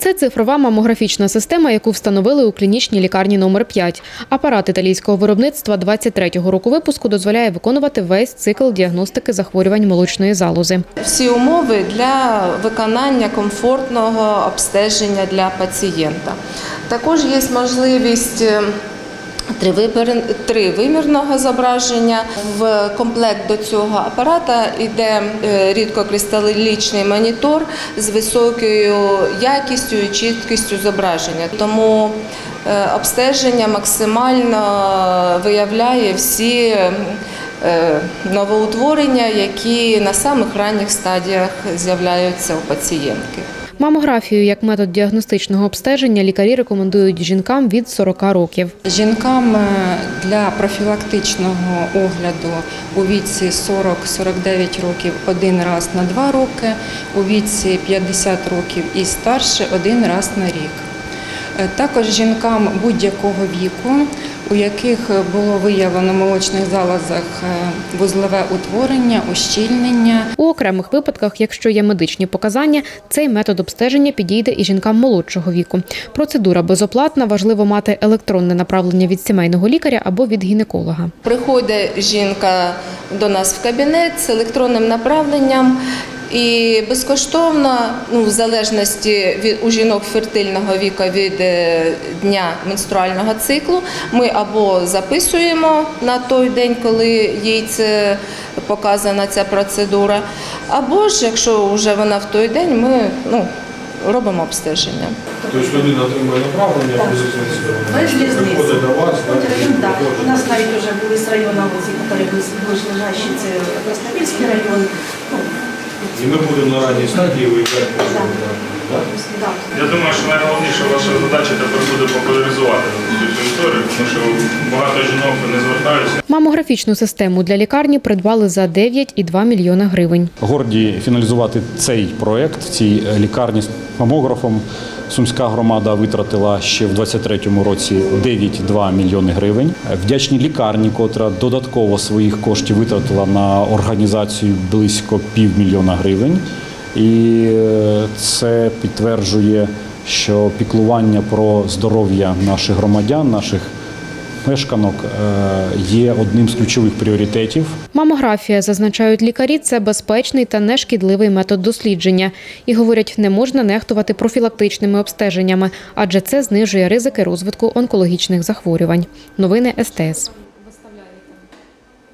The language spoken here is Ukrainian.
Це цифрова мамографічна система, яку встановили у клінічній лікарні номер 5 Апарат італійського виробництва 23-го року випуску дозволяє виконувати весь цикл діагностики захворювань молочної залози. всі умови для виконання комфортного обстеження для пацієнта. Також є можливість е, тривимірного зображення. В комплект до цього апарата йде е, рідкокристалічний монітор з високою якістю і чіткістю зображення. Тому е, обстеження максимально виявляє всі е, новоутворення, які на самих ранніх стадіях з'являються у пацієнтки. Мамографію як метод діагностичного обстеження лікарі рекомендують жінкам від 40 років. Жінкам е, для профілактичного огляду у віці 40-49 років один раз на два роки, у віці 50 років і старше один раз на рік. Е, Також жінкам будь-якого віку, у яких було виявлено в молочних залозах е, вузлове утворення, ущільнення, окремих випадках, якщо є медичні показання, цей метод обстеження підійде і жінкам молодшого віку. Процедура безоплатна, важливо мати електронне направлення від сімейного лікаря або від гінеколога. Приходить жінка до нас в кабінет з електронним направленням. І безкоштовно, ну в залежності від у жінок фертильного віку від е, дня менструального циклу, ми або записуємо на той день, коли їй це показана ця процедура, або ж якщо вже вона в той день, ми ну, робимо обстеження. Тобто людина отримує направлення, без різниці. Приходить до вас, так. У нас навіть вже були з району, які ближайші, це Краснопільський район. І ми будемо на ранній стадії да. Я думаю, що найголовніша ваша задача тепер буде популяризувати цю територію, історію, тому що багато жінок не звертаються. Мамографічну систему для лікарні придбали за 9,2 мільйона гривень. Горді фіналізувати цей проект в цій е, лікарні мамографом. Сумська громада витратила ще в 2023 році 9,2 мільйони гривень. Вдячні лікарні, котра додатково своїх коштів витратила на організацію близько півмільйона гривень. І е, це підтверджує, що піклування про здоров'я наших громадян, наших мешканок е, є одним з ключових пріоритетів. Мамографія, зазначають лікарі, це безпечний та нешкідливий метод дослідження. І говорять, не можна нехтувати профілактичними обстеженнями, адже це знижує ризики розвитку онкологічних захворювань. Новини СТС.